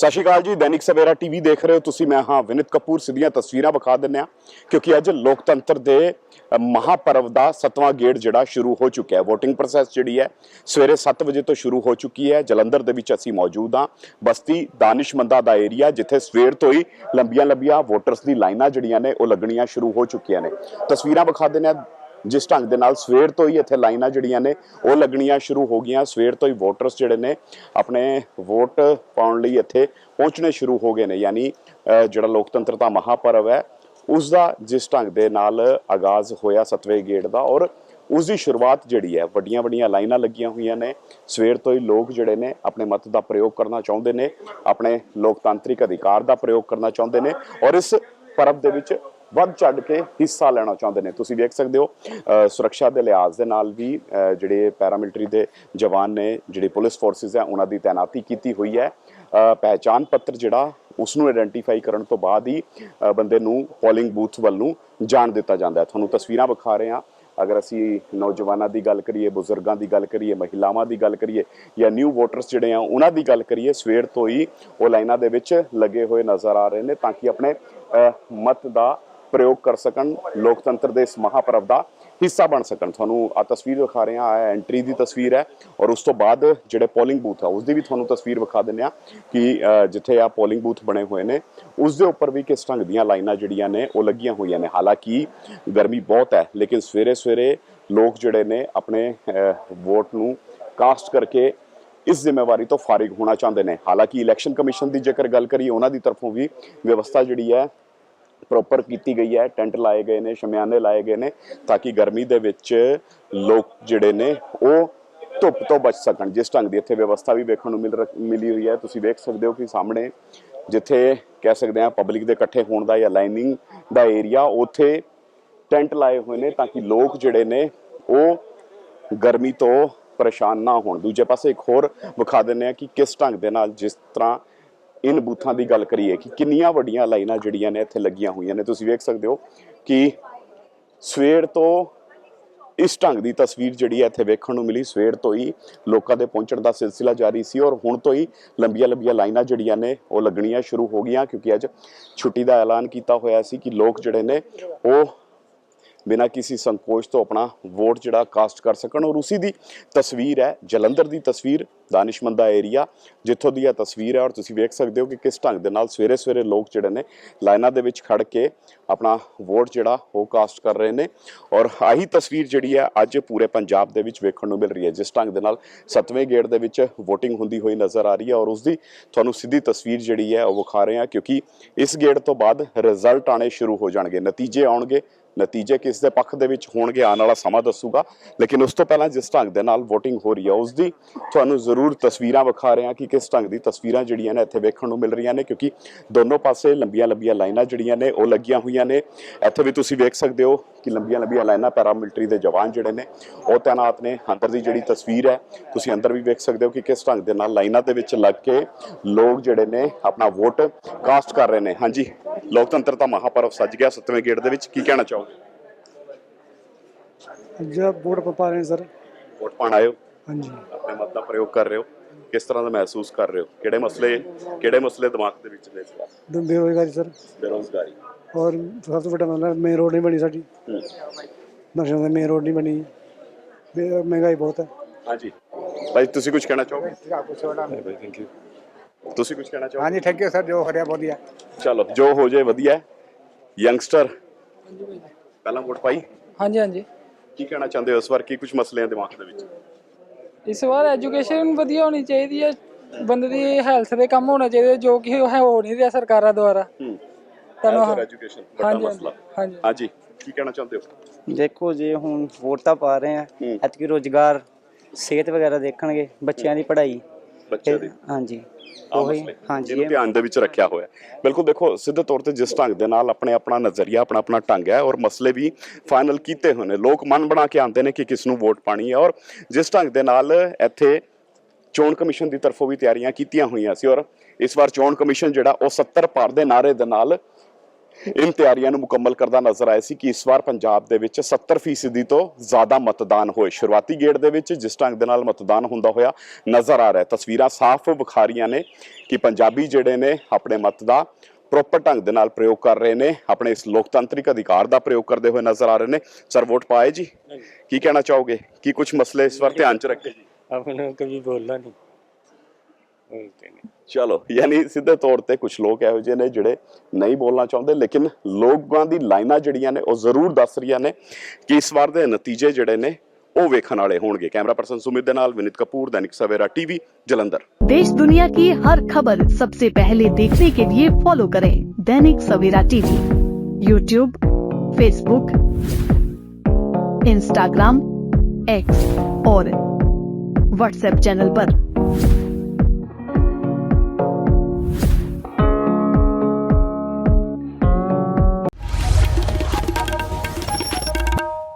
ਸਤਿ ਸ਼੍ਰੀ ਅਕਾਲ ਜੀ ਦੈਨਿਕ ਸਵੇਰਾ ਟੀਵੀ ਦੇਖ ਰਹੇ ਹੋ ਤੁਸੀਂ ਮੈਂ ਹਾਂ ਵਿਨਿਤ ਕਪੂਰ ਸਿੱਧੀਆਂ ਤਸਵੀਰਾਂ ਵਿਖਾ ਦਿੰਨੇ ਆ ਕਿਉਂਕਿ ਅੱਜ ਲੋਕਤੰਤਰ ਦੇ ਅ, ਮਹਾਪਰਵ ਦਾ ਸੱਤਵਾਂ ਗੇੜ ਜਿਹੜਾ ਸ਼ੁਰੂ ਹੋ ਚੁੱਕਿਆ ਹੈ। VOTING ਪ੍ਰੋਸੈਸ ਜਿਹੜੀ ਹੈ ਸਵੇਰੇ 7 ਵਜੇ ਤੋਂ ਸ਼ੁਰੂ ਹੋ ਚੁੱਕੀ ਹੈ। ਜਲੰਧਰ ਦੇ ਵਿੱਚ ਅਸੀਂ ਮੌਜੂਦ ਹਾਂ। ਬਸਤੀ ਦਾਨਿਸ਼ਮੰਦਾ ਦਾ ਏਰੀਆ ਜਿੱਥੇ ਸਵੇਰ ਤੋਂ ਹੀ ਲੰਬੀਆਂ ਲੰਬੀਆਂ ਵੋਟਰਸ ਦੀ ਲਾਈਨਾਂ ਜਿਹੜੀਆਂ ਨੇ ਉਹ ਲੱਗਣੀਆਂ ਸ਼ੁਰੂ ਹੋ ਚੁੱਕੀਆਂ ਨੇ। ਤਸਵੀਰਾਂ ਵਿਖਾ ਦਿੰਨੇ ਆ ਜਿਸ ਢੰਗ ਦੇ ਨਾਲ ਸਵੇਰ ਤੋਂ ਹੀ ਇੱਥੇ ਲਾਈਨਾਂ ਜਿਹੜੀਆਂ ਨੇ, ਉਹ ਲੱਗਣੀਆਂ ਸ਼ੁਰੂ ਹੋ ਗਈਆਂ। ਸਵੇਰ ਤੋਂ ਹੀ ਵੋਟਰਸ ਜਿਹੜੇ ਨੇ, ਆਪਣੇ ਵੋਟ ਪਾਉਣ ਲਈ ਇੱਥੇ ਪਹੁੰਚਣੇ ਸ਼ੁਰੂ ਹੋ ਗਏ ਨੇ। ਯਾਨੀ ਜਿਹੜਾ ਲੋਕਤੰਤਰ ਦਾ ਮਹਾਪਰਵ ਹੈ, ਉਸ ਦਾ ਜਿਸ ਢੰਗ ਦੇ ਨਾਲ ਆਗਾਜ਼ ਹੋਇਆ ਸਤਵੇਂ ਗੇਟ ਦਾ ਔਰ ਉਸ ਦੀ ਸ਼ੁਰੂਆਤ ਜਿਹੜੀ ਹੈ, ਵੱਡੀਆਂ ਵੱਡੀਆਂ ਲਾਈਨਾਂ ਲੱਗੀਆਂ ਹੋਈਆਂ ਨੇ। ਸਵੇਰ ਤੋਂ ਹੀ ਲੋਕ ਜਿਹੜੇ ਨੇ, ਆਪਣੇ ਮਤ ਦਾ ਪ੍ਰਯੋਗ ਕਰਨਾ ਚਾਹੁੰਦੇ ਨੇ, ਆਪਣੇ ਲੋਕਤਾਂਤਰਿਕ ਅਧਿਕਾਰ ਦਾ ਪ੍ਰਯੋਗ ਕਰਨਾ ਚਾਹੁੰਦੇ ਨੇ ਔਰ ਇਸ ਪਰਬ ਦੇ ਵਿੱਚ ਵੱਧ ਚੜ ਕੇ ਹਿੱਸਾ ਲੈਣਾ ਚਾਹੁੰਦੇ ਨੇ। ਤੁਸੀਂ ਵੇਖ ਸਕਦੇ ਹੋ ਸੁਰੱਖਿਆ ਦੇ ਲਿਹਾਜ਼ ਦੇ ਨਾਲ ਵੀ ਅ, ਜਿਹੜੇ ਪੈਰਾਮਿਲਟਰੀ ਦੇ ਜਵਾਨ ਨੇ ਜਿਹੜੇ ਪੁਲਿਸ ਫੋਰਸਿਸ ਹੈ ਉਹਨਾਂ ਦੀ ਤਾਇਨਾਤੀ ਕੀਤੀ ਹੋਈ ਹੈ। ਅ, ਪਹਿਚਾਣ ਪੱਤਰ ਜਿਹੜਾ ਉਸ ਨੂੰ ਆਇਡੈਂਟੀਫਾਈ ਕਰਨ ਤੋਂ ਬਾਅਦ ਹੀ ਬੰਦੇ ਨੂੰ ਪੋਲਿੰਗ ਬੂਥ ਵੱਲ ਨੂੰ ਜਾਣ ਦਿੱਤਾ ਜਾਂਦਾ ਹੈ। ਤੁਹਾਨੂੰ ਤਸਵੀਰਾਂ ਵਿਖਾ ਰਹੇ ਹਾਂ। ਅਗਰ ਅਸੀਂ ਨੌਜਵਾਨਾਂ ਦੀ ਗੱਲ ਕਰੀਏ ਬਜ਼ੁਰਗਾਂ ਦੀ ਗੱਲ ਕਰੀਏ ਮਹਿਲਾਵਾਂ ਦੀ ਗੱਲ ਕਰੀਏ ਜਾਂ ਨਿਊ ਵੋਟਰਸ ਜਿਹੜੇ ਆ ਉਹਨਾਂ ਦੀ ਗੱਲ ਕਰੀਏ ਸਵੇਰ ਤੋਂ ਹੀ ਉਹ ਲਾਈਨਾਂ ਦੇ ਵਿੱਚ ਲੱਗੇ ਹੋਏ ਨਜ਼ਰ ਆ ਰਹੇ ਨੇ ਤਾਂ ਕਿ ਆਪਣੇ ਮਤ ਦਾ ਪ੍ਰਯੋਗ ਕਰ ਸਕਣ, ਲੋਕਤੰਤਰ ਦੇ ਇਸ ਮਹਾਪਰਵ ਦਾ ਹਿੱਸਾ ਬਣ ਸਕਣ। ਤੁਹਾਨੂੰ ਆ ਤਸਵੀਰ ਵਿਖਾ ਰਹੇ ਹਾਂ ਇਹ ਐਂਟਰੀ ਦੀ ਤਸਵੀਰ ਹੈ ਔਰ ਉਸ ਤੋਂ ਬਾਅਦ ਜਿਹੜੇ ਪੋਲਿੰਗ ਬੂਥ ਆ, ਉਸ ਦੀ ਵੀ ਤੁਹਾਨੂੰ ਤਸਵੀਰ ਵਿਖਾ ਦਿੰਦੇ ਆ ਕਿ ਜਿੱਥੇ ਆ ਪੋਲਿੰਗ ਬੂਥ ਬਣੇ ਹੋਏ ਨੇ, ਉਸ ਦੇ ਉੱਪਰ ਵੀ ਕਿਸ ਢੰਗ ਦੀਆਂ ਲਾਈਨਾਂ ਜਿਹੜੀਆਂ ਨੇ, ਉਹ ਲੱਗੀਆਂ ਹੋਈਆਂ ਨੇ। ਹਾਲਾਂਕਿ ਗਰਮੀ ਬਹੁਤ ਹੈ, ਲੇਕਿਨ ਸਵੇਰੇ ਸਵੇਰੇ ਲੋਕ ਜਿਹੜੇ ਨੇ ਆਪਣੇ ਵੋਟ ਨੂੰ ਕਾਸਟ ਕਰਕੇ ਇਸ ਜ਼ਿੰਮੇਵਾਰੀ ਤੋਂ ਫਾਰਿਗ ਹੋਣਾ ਚਾਹੁੰਦੇ ਨੇ। ਹਾਲਾਂਕਿ ਇਲੈਕਸ਼ਨ ਕਮਿਸ਼ਨ ਦੀ ਜੇਕਰ ਗੱਲ ਕਰੀਏ, ਉਹਨਾਂ ਦੀ ਤਰਫੋਂ ਵੀ ਵਿਵਸਥਾ ਜਿਹੜੀ ਹੈ ਪ੍ਰੋਪਰ ਕੀਤੀ ਗਈ ਹੈ, ਟੈਂਟ ਲਾਏ ਗਏ ਨੇ, ਸ਼ਮਿਆਨੇ ਲਾਏ ਗਏ ਨੇ ਤਾਂ ਕਿ ਗਰਮੀ ਦੇ ਵਿੱਚ ਲੋਕ ਜਿਹੜੇ ਨੇ ਉਹ ਧੁੱਪ ਤੋਂ ਬਚ ਸਕਣ। ਜਿਸ ਢੰਗ ਦੀ ਇੱਥੇ ਵਿਵਸਥਾ ਵੀ ਵੇਖਣ ਨੂੰ ਮਿਲ ਮਿਲੀ ਹੋਈ ਹੈ। ਤੁਸੀਂ ਵੇਖ ਸਕਦੇ ਹੋ ਕਿ ਸਾਹਮਣੇ ਜਿੱਥੇ ਕਹਿ ਸਕਦੇ ਆ ਪਬਲਿਕ ਦੇ ਇਕੱਠੇ ਹੋਣ ਦਾ ਜਾਂ ਲਾਈਨਿੰਗ ਦਾ ਏਰੀਆ ਉੱਥੇ ਟੈਂਟ ਲਾਏ ਹੋਏ ਨੇ ਤਾਂ ਕਿ ਲੋਕ ਜਿਹੜੇ ਨੇ ਉਹ ਗਰਮੀ ਤੋਂ ਪਰੇਸ਼ਾਨ ਨਾ ਹੋਣ। ਦੂਜੇ ਪਾਸੇ ਇੱਕ ਹੋਰ ਵਿਖਾ ਦਿੰਦੇ ਆ ਕਿ ਕਿਸ ਢੰਗ ਦੇ ਨਾਲ ਜਿਸ ਤਰ੍ਹਾਂ ਇਨ ਬੂਥਾਂ ਦੀ ਗੱਲ ਕਰੀਏ ਕਿ ਕਿੰਨੀਆਂ ਵੱਡੀਆਂ ਲਾਈਨਾਂ ਜਿਹੜੀਆਂ ਨੇ ਇੱਥੇ ਲੱਗੀਆਂ ਹੋਈਆਂ ਨੇ। ਤੁਸੀਂ ਵੇਖ ਸਕਦੇ ਹੋ ਕਿ ਸਵੇਰ ਤੋਂ ਇਸ ਢੰਗ ਦੀ ਤਸਵੀਰ ਜਿਹੜੀ ਹੈ ਇੱਥੇ ਵੇਖਣ ਨੂੰ ਮਿਲੀ। ਸਵੇਰ ਤੋਂ ਹੀ ਲੋਕਾਂ ਦੇ ਪਹੁੰਚਣ ਦਾ ਸਿਲਸਿਲਾ ਜਾਰੀ ਸੀ ਔਰ ਹੁਣ ਤੋਂ ਹੀ ਲੰਬੀਆਂ ਲੰਬੀਆਂ ਲਾਈਨਾਂ ਜਿਹੜੀਆਂ ਨੇ ਉਹ ਲੱਗਣੀਆਂ ਸ਼ੁਰੂ ਹੋ ਗਈਆਂ ਕਿਉਂਕਿ ਅੱਜ ਛੁੱਟੀ ਦਾ ਐਲਾਨ ਕੀਤਾ ਹੋਇਆ ਸੀ ਕਿ ਲੋਕ ਜਿਹੜੇ ਨੇ ਉਹ ਬਿਨਾਂ ਕਿਸੇ ਸੰਕੋਚ ਤੋਂ ਆਪਣਾ ਵੋਟ ਜਿਹੜਾ ਕਾਸਟ ਕਰ ਸਕਣ। ਔਰ ਉਸੇ ਦੀ ਤਸਵੀਰ ਹੈ, ਜਲੰਧਰ ਦੀ ਤਸਵੀਰ ਦਾਨਿਸ਼ਮੰਦਾ ਏਰੀਆ, ਜਿੱਥੋਂ ਦੀ ਇਹ ਤਸਵੀਰ ਹੈ। ਔਰ ਤੁਸੀਂ ਵੇਖ ਸਕਦੇ ਹੋ ਕਿ ਕਿਸ ਢੰਗ ਦੇ ਨਾਲ ਸਵੇਰੇ ਸਵੇਰੇ ਲੋਕ ਜਿਹੜੇ ਨੇ ਲਾਈਨਾਂ ਦੇ ਵਿੱਚ ਖੜ ਕੇ ਆਪਣਾ ਵੋਟ ਜਿਹੜਾ ਉਹ ਕਾਸਟ ਕਰ ਰਹੇ ਨੇ। ਔਰ ਆਹੀ ਤਸਵੀਰ ਜਿਹੜੀ ਹੈ, ਅੱਜ ਪੂਰੇ ਪੰਜਾਬ ਦੇ ਵਿੱਚ ਵੇਖਣ ਨੂੰ ਮਿਲ ਰਹੀ ਹੈ, ਜਿਸ ਢੰਗ ਦੇ ਨਾਲ ਸੱਤਵੇਂ ਗੇੜ ਦੇ ਵਿੱਚ VOTING ਹੁੰਦੀ ਹੋਈ ਨਜ਼ਰ ਆ ਰਹੀ ਹੈ। ਔਰ ਉਸ ਦੀ ਤੁਹਾਨੂੰ ਸਿੱਧੀ ਤਸਵੀਰ ਜਿਹੜੀ ਹੈ, ਉਹ ਵਿਖਾ ਰਹੇ ਹਾਂ, ਕਿਉਂਕਿ ਇਸ ਗੇੜ ਤੋਂ ਬਾਅਦ ਰਿਜ਼ਲਟ ਆਣੇ ਸ਼ੁਰੂ ਹੋ ਜਾਣਗੇ, ਨਤੀਜੇ ਆਉਣਗੇ। ਨਤੀਜੇ ਕਿਸ ਦੇ ਪੱਖ ਦੇ ਵਿੱਚ ਹੋਣਗੇ, ਆਉਣ ਵਾਲਾ ਸਮਾਂ ਦੱਸੂਗਾ। ਲੇਕਿਨ ਉਸ ਤੋਂ ਪਹਿਲਾਂ ਜਿਸ ਢੰਗ ਦੇ ਨਾਲ VOTING ਹੋ ਰਹੀ ਹੈ ਉਸ ਦੀ ਤੁਹਾਨੂੰ ਜ਼ਰੂਰ ਤਸਵੀਰਾਂ ਵਿਖਾ ਰਹੇ ਹਾਂ ਕਿ ਕਿਸ ਢੰਗ ਦੀ ਤਸਵੀਰਾਂ ਜਿਹੜੀਆਂ ਨੇ ਇੱਥੇ ਵੇਖਣ ਨੂੰ ਮਿਲ ਰਹੀਆਂ ਨੇ, ਕਿਉਂਕਿ ਦੋਨੋਂ ਪਾਸੇ ਲੰਬੀਆਂ ਲੰਬੀਆਂ ਲਾਈਨਾਂ ਜਿਹੜੀਆਂ ਨੇ, ਉਹ ਲੱਗੀਆਂ ਹੋਈਆਂ ਨੇ। ਇੱਥੇ ਵੀ ਤੁਸੀਂ ਵੇਖ ਸਕਦੇ ਹੋ ਕਿ ਲੰਬੀਆਂ ਲੰਬੀਆਂ ਲਾਈਨਾਂ ਪੈਰਾਮਿਲਟਰੀ ਦੇ ਜਵਾਨ ਜਿਹੜੇ ਨੇ, ਉਹ ਤਾਇਨਾਤ ਨੇ। ਅੰਦਰ ਦੀ ਜਿਹੜੀ ਤਸਵੀਰ ਹੈ, ਤੁਸੀਂ ਅੰਦਰ ਵੀ ਵੇਖ ਸਕਦੇ ਹੋ ਕਿ ਕਿਸ ਢੰਗ ਦੇ ਨਾਲ ਲਾਈਨਾਂ ਦੇ ਵਿੱਚ ਲੱਗ ਕੇ ਲੋਕ ਜਿਹੜੇ ਨੇ ਆਪਣਾ ਵੋਟ ਕਾਸਟ ਕਰ ਰਹੇ ਨੇ। ਹਾਂਜੀ, ਲੋਕਤੰਤਰ ਦਾ ਮਹਾਪਰਵ ਸੱਜ ਗਿਆ ਸੱਤਵੇਂ ਗੇਟ ਦੇ ਵਿੱਚ। ਕੀ ਕਹਿਣਾ ਚਾਹੋਗੇ? ਜਿਹੜਾ ਵੋਟ ਪਾ ਰਹੇ ਸਰ। ਵੋਟ ਪਾਣ ਆਇਓ ਹਾਂਜੀ। ਆਪਣੇ ਮਤ ਦਾ ਪ੍ਰਯੋਗ ਕਰ ਰਹੇ ਹੋ? ਕਿਸ ਤਰ੍ਹਾਂ ਦਾ ਮਹਿਸੂਸ ਕਰ ਰਹੇ ਹੋ? ਕਿਹੜੇ ਮਸਲੇ ਕਿਹੜੇ ਮਸਲੇ ਦਿਮਾਗ ਦੇ ਵਿੱਚ ਨੇ ਇਸ ਵਾਰ? ਦ- ਬੇਰੁਜ਼ਗਾਰੀ ਸਰ। ਬੇਰੋਜ਼ਗਾਰੀ। ਔਰ ਸਭ ਤੋਂ ਵੱਡਾ ਮਸਲਾ ਮੇਨ ਰੋਡ ਨਹੀਂ ਬਣੀ ਸਾਡੀ। ਹੂੰ। ਨਸ਼ਿਆਂ ਦੀ ਮੇਨ ਰੋਡ ਨਹੀਂ ਬਣੀ। ਮਹਿੰਗਾਈ ਬਹੁਤ ਹੈ। ਹਾਂਜੀ। ਭਾਈ ਤੁਸੀਂ ਕੁਝ ਕਹਿਣਾ ਚਾਹੋਗੇ? ਤੁਸੀਂ ਕੁਝ ਕਹਿਣਾ ਚਾਹੋਗੇ? ਹਾਂਜੀ ਥੈਂਕ ਯੂ ਸਰ ਜੋ ਹੋ ਰਿਹਾ ਵਧੀਆ। ਚਲੋ ਜੋ ਹੋ ਜਾਏ ਵਧੀਆ। ਹੈ ਯੰਗਸਟਰ ਪਹਿਲਾਂ ਵੋਟ ਪਾਈ? ਹਾਂਜੀ ਹਾਂਜੀ। ਕੀ ਕਹਿਣਾ ਚਾਹੁੰਦੇ ਹੋ ਇਸ ਵਾਰ? ਕੀ ਕੁਝ ਮਸਲੇ ਆ ਦਿਮਾਗ ਦੇ ਵਿੱਚ? ਇਸ ਵਾਰ ਐਜੂਕੇਸ਼ਨ ਵਧੀਆ ਹੋਣੀ ਚਾਹੀਦੀ ਹੈ। ਬੰਦੇ ਦੀ ਹੈਲਥ ਦੇ ਕੰਮ ਹੋਣਾ ਚਾਹੀਦਾ ਜੋ ਕਿ ਉਹ ਹੈ ਹੋ ਨਹੀਂ ਰਿਹਾ ਸਰਕਾਰਾਂ ਦੁਆਰਾ। ਹੂੰ। ਤੁਹਾਨੂੰ ਐਜੂਕੇਸ਼ਨ ਵੱਡਾ ਹਾਂਜੀ ਮਸਲਾ। ਹਾਂਜੀ। ਹਾਂਜੀ ਕੀ ਕਹਿਣਾ ਚਾਹੁੰਦੇ ਹੋ? ਦੇਖੋ ਜੇ ਹੁਣ ਵੋਟਾਂ ਪਾ ਰਹੇ ਆ। ਹੂੰ। ਐਤਕੀ ਰੋਜ਼ਗਾਰ ਸਿਹਤ ਵਗੈਰਾ ਦੇਖਣਗੇ ਬੱਚਿਆਂ ਦੀ ਪੜ੍ਹਾਈ। ਬੱਚੇ ਦੀ। ਹਾਂਜੀ। ਆਹ ਉਹੀ ਮਸਲੇ ਹਾਂਜੀ ਜਿਹਨੂੰ ਇਹ- ਧਿਆਨ ਦੇ ਵਿੱਚ ਰੱਖਿਆ ਹੋਇਆ। ਹੈ। ਬਿਲਕੁਲ ਦੇਖੋ ਸਿੱਧੇ ਤੌਰ ਤੇ ਜਿਸ ਢੰਗ ਦੇ ਨਾਲ ਆਪਣੇ ਆਪਣਾ ਨਜ਼ਰੀਆ ਆਪਣਾ ਆਪਣਾ ਢੰਗ ਹੈ ਔਰ ਮਸਲੇ ਵੀ ਫਾਈਨਲ ਕੀਤੇ ਹੋਏ ਨੇ। ਲੋਕ ਮਨ ਬਣਾ ਕੇ ਆਉਂਦੇ ਨੇ ਕਿ ਕਿਸ ਨੂੰ ਵੋਟ ਪਾਣੀ ਹੈ ਔਰ ਜਿਸ ਢੰਗ ਦੇ ਨਾਲ ਇੱਥੇ ਚੋਣ ਕਮਿਸ਼ਨ ਦੀ ਤਰਫੋਂ ਵੀ ਤਿਆਰੀਆਂ ਕੀਤੀਆਂ ਹੋਈਆਂ ਸੀ ਔਰ ਇਸ ਵਾਰ ਚੋਣ ਕਮਿਸ਼ਨ ਜਿਹੜਾ ਉਹ 70 ਪਾਰ ਦੇ ਨਾਰੇ ਦੇ ਨਾਲ ਇਨ ਤਿਆਰੀਆਂ ਨੂੰ ਮੁਕੰਮਲ ਕਰਦਾ ਨਜ਼ਰ ਆਇਆ ਸੀ ਕਿ ਇਸ ਵਾਰ ਪੰਜਾਬ ਦੇ ਵਿੱਚ 70% ਤੋਂ ਜ਼ਿਆਦਾ ਮਤਦਾਨ ਹੋਏ। ਸ਼ੁਰੂਆਤੀ ਗੇੜ ਦੇ ਵਿੱਚ ਜਿਸ ਢੰਗ ਦੇ ਨਾਲ ਮਤਦਾਨ ਹੁੰਦਾ ਹੋਇਆ ਨਜ਼ਰ ਆ ਰਿਹਾ ਤਸਵੀਰਾਂ ਸਾਫ਼ ਵਿਖਾ ਰਹੀਆਂ ਨੇ ਕਿ ਪੰਜਾਬੀ ਜਿਹੜੇ ਨੇ ਆਪਣੇ ਮਤ ਦਾ ਪ੍ਰੋਪਰ ਢੰਗ ਦੇ ਨਾਲ ਪ੍ਰਯੋਗ ਕਰ ਰਹੇ ਨੇ ਆਪਣੇ ਇਸ ਲੋਕਤੰਤਰਿਕ ਅਧਿਕਾਰ ਦਾ ਪ੍ਰਯੋਗ ਕਰਦੇ ਹੋਏ ਨਜ਼ਰ ਆ ਰਹੇ ਨੇ। ਸਰ ਵੋਟ ਪਾਏ ਜੀ? ਕੀ ਕਹਿਣਾ ਚਾਹੋਗੇ? ਕੀ ਕੁਝ ਮਸਲੇ ਇਸ ਵਾਰ ਧਿਆਨ ਚ ਰੱਖੇ? ਜੀ ਆਪਣਾ ਕਦੀ ਬੋਲਣਾ ਨਹੀਂ। ਚਲੋ ਯਾਨੀ ਸਿੱਧੇ ਤੌਰ ਤੇ ਕੁਝ ਲੋਕ ਇਹੋ ਜਿਹੇ ਨੇ ਜਿਹੜੇ ਨਹੀਂ ਬੋਲਣਾ ਚਾਹੁੰਦੇ ਲੇਕਿਨ ਲੋਕਾਂ ਦੀ ਲਾਈਨਾਂ ਜਿਹੜੀਆਂ ਨੇ ਉਹ ਜ਼ਰੂਰ ਦੱਸ ਰਹੀਆਂ ਨੇ ਕਿ ਇਸ ਵਾਰ ਦੇ ਨਤੀਜੇ ਜਿਹੜੇ ਨੇ ਉਹ ਵੇਖਣ ਵਾਲੇ ਹੋਣਗੇ ਕੈਮਰਾ ਪਰਸਨ ਸੁਮਿਤ ਦੇ ਨਾਲ ਵਿਨਿਤ ਕਪੂਰ ਦੈਨਿਕ ਸਵੇਰਾ ਟੀਵੀ ਜਲੰਧਰ देश दुनिया की हर खबर सबसे पहले देखने के लिए फॉलो करें Dainik Savera TV YouTube Facebook Instagram X और व्हाट्सएप चैनल पर।